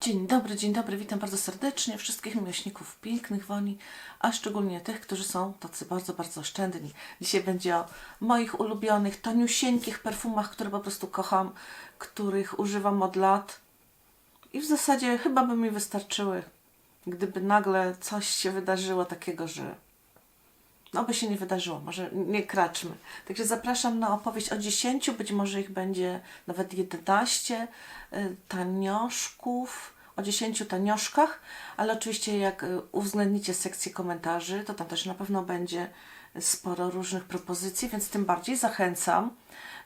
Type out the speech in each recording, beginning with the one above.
Dzień dobry, dzień dobry, witam bardzo serdecznie wszystkich miłośników pięknych woni, a szczególnie tych, którzy są tacy bardzo, bardzo oszczędni. Dzisiaj będzie o moich ulubionych, toniusieńkich perfumach, które po prostu kocham, których używam od lat i w zasadzie chyba by mi wystarczyły, gdyby nagle coś się wydarzyło takiego, że no by się nie wydarzyło, może nie kraczmy. Także zapraszam na opowieść o 10, być może ich będzie nawet 11 y, tanioszków, o 10 tanioszkach, ale oczywiście jak y, uwzględnicie sekcję komentarzy, to tam też na pewno będzie sporo różnych propozycji, więc tym bardziej zachęcam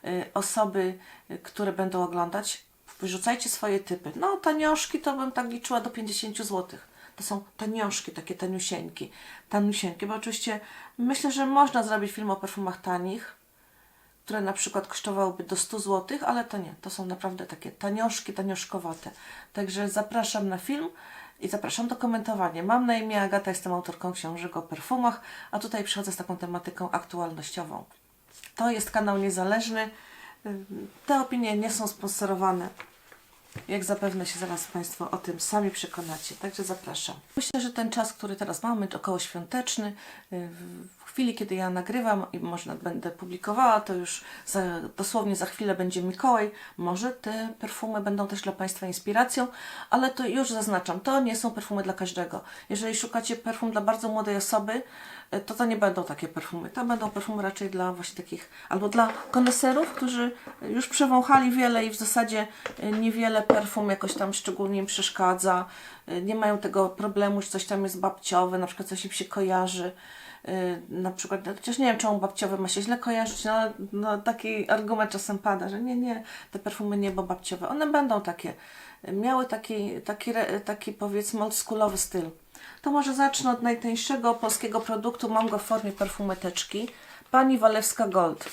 y, osoby, które będą oglądać, wyrzucajcie swoje typy. No tanioszki to bym tak liczyła do 50 złotych. To są tanioszki, takie taniusieńki. Taniusieńki, bo oczywiście myślę, że można zrobić film o perfumach tanich, które na przykład kosztowałyby do 100 zł, ale to nie. To są naprawdę takie tanioszki, tanioszkowate. Także zapraszam na film i zapraszam do komentowania. Mam na imię Agata, jestem autorką książek o perfumach, a tutaj przychodzę z taką tematyką aktualnościową. To jest kanał niezależny. Te opinie nie są sponsorowane. Jak zapewne się zaraz Państwo o tym sami przekonacie. Także zapraszam. Myślę, że ten czas, który teraz mamy, około świąteczny, y, chwili, kiedy ja nagrywam i można będę publikowała, to już za, dosłownie za chwilę będzie Mikołaj. Może te perfumy będą też dla Państwa inspiracją, ale to już zaznaczam, to nie są perfumy dla każdego. Jeżeli szukacie perfum dla bardzo młodej osoby, y, to to nie będą takie perfumy. To będą perfumy raczej dla właśnie takich, albo dla koneserów, którzy już przewąchali wiele i w zasadzie y, niewiele perfum jakoś tam szczególnie im przeszkadza. Y, Nie mają tego problemu, że coś tam jest babciowe, na przykład coś im się kojarzy. Na przykład, no, chociaż nie wiem, czemu babciowe ma się źle kojarzyć, no, no, taki argument czasem pada, że nie, nie, te perfumy nie, bo babciowe. One będą takie. Miały taki, taki, taki powiedzmy oldschoolowy styl. To może zacznę od najtańszego polskiego produktu. Mam go w formie perfumeteczki. Pani Walewska Gold.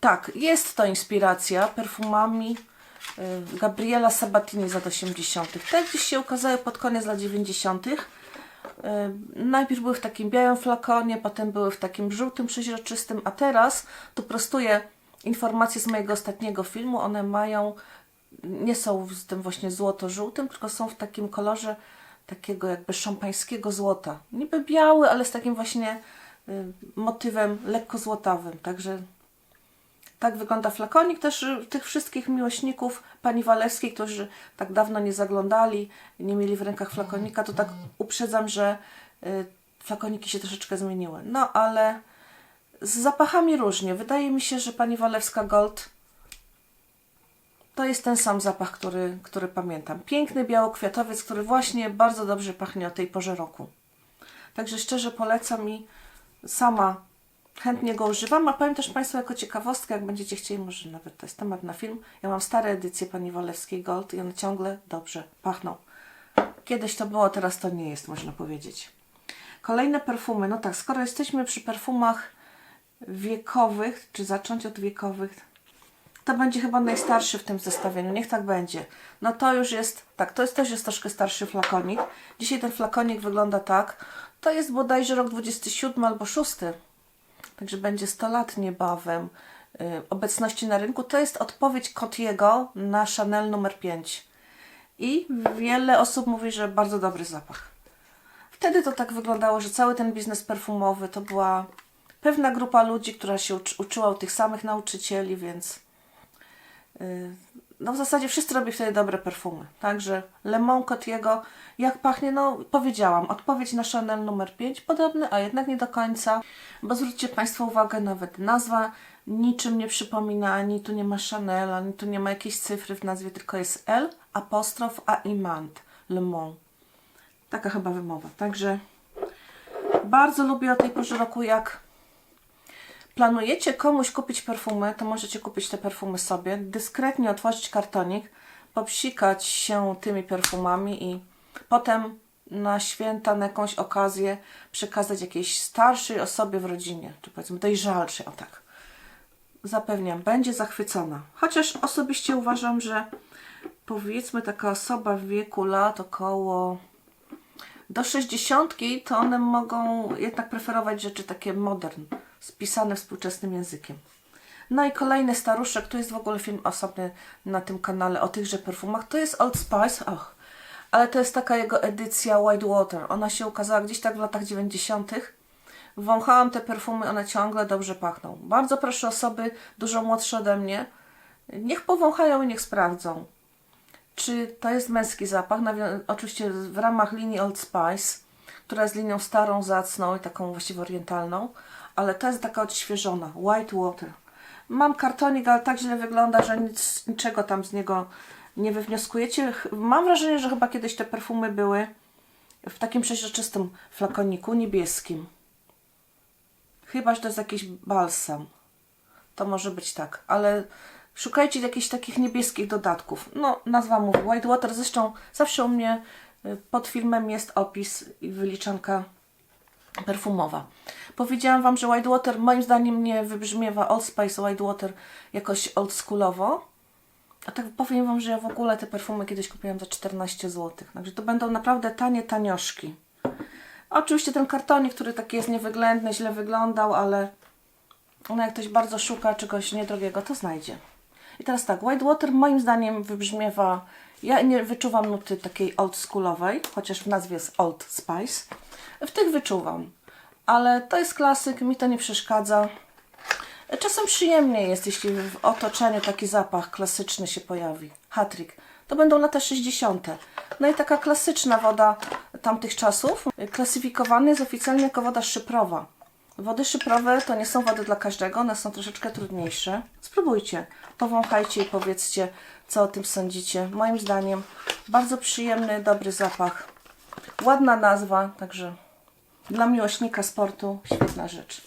Tak, jest to inspiracja perfumami y, Gabriela Sabatini z lat 80. Te gdzieś się ukazały pod koniec lat 90. Y, Najpierw były w takim białym flakonie, potem były w takim żółtym, przeźroczystym, a teraz tu prostuję informacje z mojego ostatniego filmu. One mają, nie są z tym właśnie złoto-żółtym, tylko są w takim kolorze takiego jakby szampańskiego złota. Niby biały, ale z takim właśnie y, motywem lekko złotawym. Także tak wygląda flakonik. Też y, tych wszystkich miłośników pani Walewskiej, którzy tak dawno nie zaglądali, nie mieli w rękach flakonika, to tak uprzedzam, że y, flakoniki się troszeczkę zmieniły. No ale z zapachami różnie. Wydaje mi się, że pani Walewska Gold to jest ten sam zapach, który, który pamiętam. Piękny białokwiatowiec, który właśnie bardzo dobrze pachnie o tej porze roku. Także szczerze polecam i sama chętnie go używam, a powiem też Państwu jako ciekawostkę, jak będziecie chcieli, może nawet to jest temat na film. Ja mam stare edycje pani Walewskiej Gold i one ciągle dobrze pachną. Kiedyś to było, teraz to nie jest, można powiedzieć. Kolejne perfumy. No tak, skoro jesteśmy przy perfumach wiekowych, czy zacząć od wiekowych, to będzie chyba najstarszy w tym zestawieniu. Niech tak będzie. No to już jest, tak, to jest też jest troszkę starszy flakonik. Dzisiaj ten flakonik wygląda tak. To jest bodajże rok 27 albo 6. Także będzie 100 lat niebawem y, obecności na rynku. To jest odpowiedź Cotiego na Chanel numer 5. I wiele osób mówi, że bardzo dobry zapach. Wtedy to tak wyglądało, że cały ten biznes perfumowy to była pewna grupa ludzi, która się uczy, uczyła u tych samych nauczycieli, więc yy, no w zasadzie wszyscy robią wtedy dobre perfumy. Także Le Mon Cotiego, jak pachnie, no powiedziałam, odpowiedź na Chanel numer 5, podobny, a jednak nie do końca, bo zwróćcie Państwo uwagę, nawet nazwa niczym nie przypomina, ani tu nie ma Chanel, ani tu nie ma jakiejś cyfry w nazwie, tylko jest L, apostrof, a imant, Le Mon. Taka chyba wymowa. Także bardzo lubię o tej porze roku, jak planujecie komuś kupić perfumy, to możecie kupić te perfumy sobie, dyskretnie otworzyć kartonik, popsikać się tymi perfumami i potem na święta, na jakąś okazję przekazać jakiejś starszej osobie w rodzinie, czy powiedzmy dojrzalszej, o tak. Zapewniam, będzie zachwycona. Chociaż osobiście uważam, że powiedzmy taka osoba w wieku lat około do 60 to one mogą jednak preferować rzeczy takie modern, spisane współczesnym językiem. No i kolejny staruszek, tu jest w ogóle film osobny na tym kanale o tychże perfumach. To jest Old Spice, och, ale to jest taka jego edycja White Water. Ona się ukazała gdzieś tak w latach 90. Wąchałam te perfumy, one ciągle dobrze pachną. Bardzo proszę osoby dużo młodsze ode mnie, niech powąchają i niech sprawdzą czy to jest męski zapach. Oczywiście w ramach linii Old Spice, która jest linią starą, zacną i taką właściwie orientalną, ale to jest taka odświeżona, White Water. Mam kartonik, ale tak źle wygląda, że nic, niczego tam z niego nie wywnioskujecie. Mam wrażenie, że chyba kiedyś te perfumy były w takim przeźroczystym flakoniku niebieskim. Chyba, że to jest jakiś balsam. To może być tak, ale szukajcie jakichś takich niebieskich dodatków. No, nazwa mówi Whitewater. Zresztą zawsze u mnie y, pod filmem jest opis i wyliczanka perfumowa. Powiedziałam Wam, że Whitewater moim zdaniem nie wybrzmiewa Old Spice Whitewater jakoś oldschoolowo. A tak powiem Wam, że ja w ogóle te perfumy kiedyś kupiłam za 14 zł. Także to będą naprawdę tanie tanioszki. Oczywiście ten kartonik, który taki jest niewyględny, źle wyglądał, ale no jak ktoś bardzo szuka czegoś niedrogiego, to znajdzie. I teraz tak, Whitewater moim zdaniem wybrzmiewa, ja nie wyczuwam nuty takiej oldschoolowej, chociaż w nazwie jest Old Spice. W tych wyczuwam, ale to jest klasyk, mi to nie przeszkadza. Czasem przyjemnie jest, jeśli w otoczeniu taki zapach klasyczny się pojawi. Hattrick. To będą lata 60. No i taka klasyczna woda tamtych czasów. Klasyfikowany jest oficjalnie jako woda szyprowa. Wody szyprowe to nie są wody dla każdego, one są troszeczkę trudniejsze. Spróbujcie, powąchajcie i powiedzcie, co o tym sądzicie. Moim zdaniem bardzo przyjemny, dobry zapach. Ładna nazwa, także dla miłośnika sportu świetna rzecz.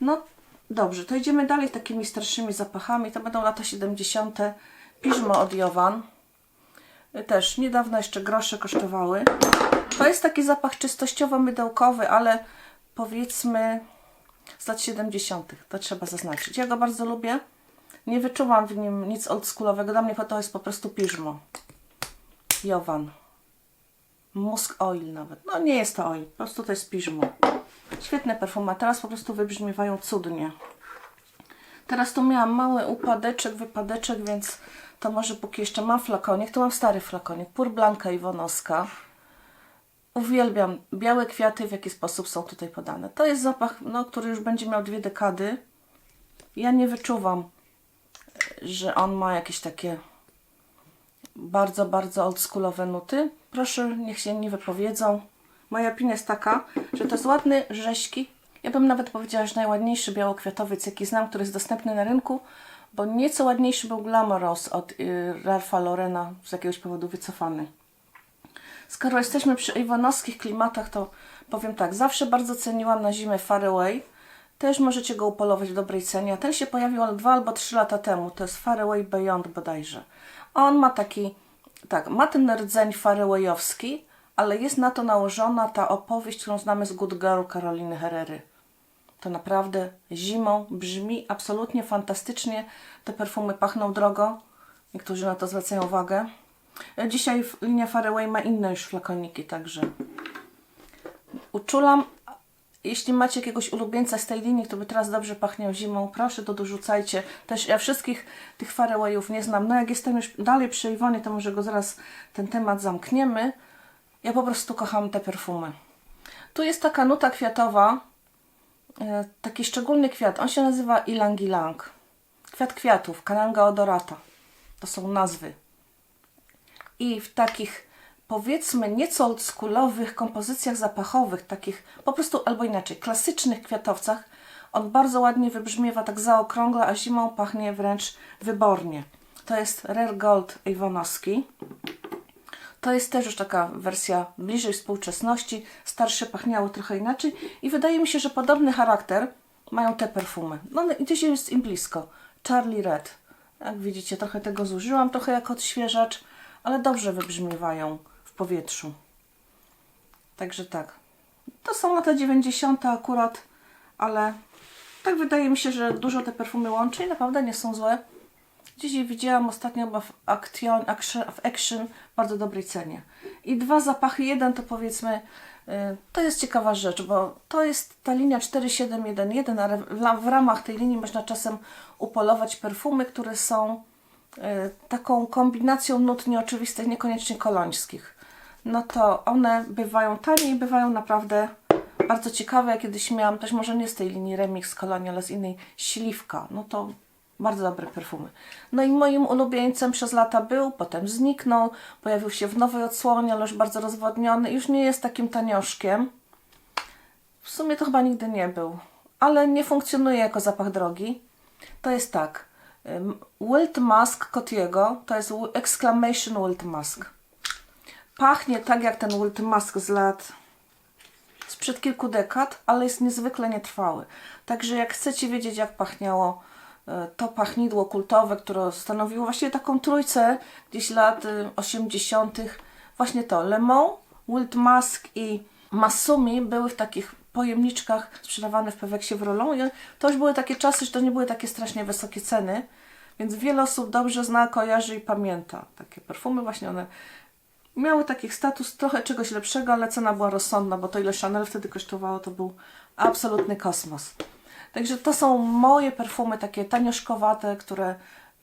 No dobrze, to idziemy dalej takimi starszymi zapachami. To będą lata 70. Piżmo od Jovan. Też niedawno jeszcze grosze kosztowały. To jest taki zapach czystościowo-mydełkowy, ale powiedzmy z lat 70. To trzeba zaznaczyć. Ja go bardzo lubię. Nie wyczuwam w nim nic oldschoolowego. Dla mnie to jest po prostu piżmo. Jovan. Musk oil nawet. No nie jest to oil, po prostu to jest piżmo. Świetne perfumy, a teraz po prostu wybrzmiewają cudnie. Teraz tu miałam mały upadeczek, wypadeczek, więc to może póki jeszcze mam flakonik, to mam stary flakonik. Pur Blanca Iwonowska. Uwielbiam białe kwiaty, w jaki sposób są tutaj podane. To jest zapach, no, który już będzie miał dwie dekady. Ja nie wyczuwam, że on ma jakieś takie bardzo, bardzo oldschoolowe nuty. Proszę, niech się nie wypowiedzą. Moja opinia jest taka, że to jest ładny, rześki. Ja bym nawet powiedziała, że najładniejszy białokwiatowiec, jaki znam, który jest dostępny na rynku, bo nieco ładniejszy był Glamorous od y, Ralpha Lorena, z jakiegoś powodu wycofany. Skoro jesteśmy przy iwanowskich klimatach, to powiem tak, zawsze bardzo ceniłam na zimę Faraway. Też możecie go upolować w dobrej cenie. Ten się pojawił dwa albo trzy lata temu. To jest Faraway Beyond bodajże. On ma taki, tak, ma ten rdzeń farawayowski, ale jest na to nałożona ta opowieść, którą znamy z Good Girl Karoliny Herrery. To naprawdę zimą brzmi absolutnie fantastycznie. Te perfumy pachną drogo. Niektórzy na to zwracają uwagę. Dzisiaj linia Faraway ma inne już flakoniki, także uczulam. Jeśli macie jakiegoś ulubieńca z tej linii, kto by teraz dobrze pachniał zimą, proszę to dorzucajcie. Też ja wszystkich tych Farawayów nie znam. No jak jestem już dalej przy Iwonie, to może go zaraz ten temat zamkniemy. Ja po prostu kocham te perfumy. Tu jest taka nuta kwiatowa, e, taki szczególny kwiat. On się nazywa Ilang Ilang. Kwiat kwiatów, Kananga odorata. To są nazwy. I w takich powiedzmy nieco oldschoolowych kompozycjach zapachowych, takich po prostu albo inaczej, klasycznych kwiatowcach, on bardzo ładnie wybrzmiewa tak zaokrągle, a zimą pachnie wręcz wybornie. To jest Rare Gold Iwanowski. To jest też już taka wersja bliżej współczesności. Starsze pachniało trochę inaczej i wydaje mi się, że podobny charakter mają te perfumy. No i gdzieś jest im blisko. Charlie Red. Jak widzicie, trochę tego zużyłam, trochę jako odświeżacz, ale dobrze wybrzmiewają powietrzu. Także tak. To są lata 90. akurat, ale tak wydaje mi się, że dużo te perfumy łączy i naprawdę nie są złe. Je widziałam ostatnio w Action, Action, w Action bardzo dobrej cenie. I dwa zapachy, jeden to powiedzmy, y, to jest ciekawa rzecz, bo to jest ta linia 4711, ale w ramach tej linii można czasem upolować perfumy, które są y, taką kombinacją nut nieoczywistych, niekoniecznie kolońskich. No to one bywają tanie i bywają naprawdę bardzo ciekawe. Ja kiedyś miałam też może nie z tej linii Remix Kolonia, ale z innej Śliwka. No to bardzo dobre perfumy. No i moim ulubieńcem przez lata był, potem zniknął, pojawił się w nowej odsłonie, ale już bardzo rozwodniony. Już nie jest takim tanioszkiem. W sumie to chyba nigdy nie był, ale nie funkcjonuje jako zapach drogi. To jest tak. ym, Wild Mask Cotiego to jest Exclamation Wild Mask. Pachnie tak jak ten Wild Mask z lat sprzed kilku dekad, ale jest niezwykle nietrwały. Także jak chcecie wiedzieć, jak pachniało e, to pachnidło kultowe, które stanowiło właściwie taką trójcę gdzieś lat e, 80., właśnie to Le Mans, Wild Mask i Masumi były w takich pojemniczkach sprzedawane w Peweksie w rolą. I to już były takie czasy, że to nie były takie strasznie wysokie ceny, więc wiele osób dobrze zna, kojarzy i pamięta takie perfumy. Właśnie one miały taki status trochę czegoś lepszego, ale cena była rozsądna, bo to ile Chanel wtedy kosztowało, to był absolutny kosmos. Także to są moje perfumy, takie tanioszkowate, które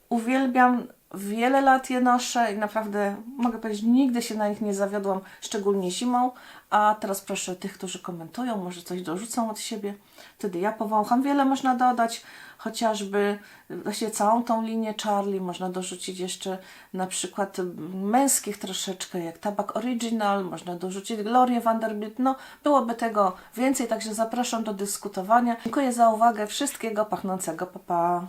uwielbiam. Wiele lat je noszę i naprawdę mogę powiedzieć, nigdy się na nich nie zawiodłam, szczególnie zimą. A teraz proszę tych, którzy komentują, może coś dorzucą od siebie. Wtedy ja powącham. Wiele można dodać, chociażby właśnie całą tą linię Charlie. Można dorzucić jeszcze na przykład męskich troszeczkę, jak Tabak Original. Można dorzucić Glorię Vanderbilt. No, byłoby tego więcej, także zapraszam do dyskutowania. Dziękuję za uwagę. Wszystkiego pachnącego. Pa, pa.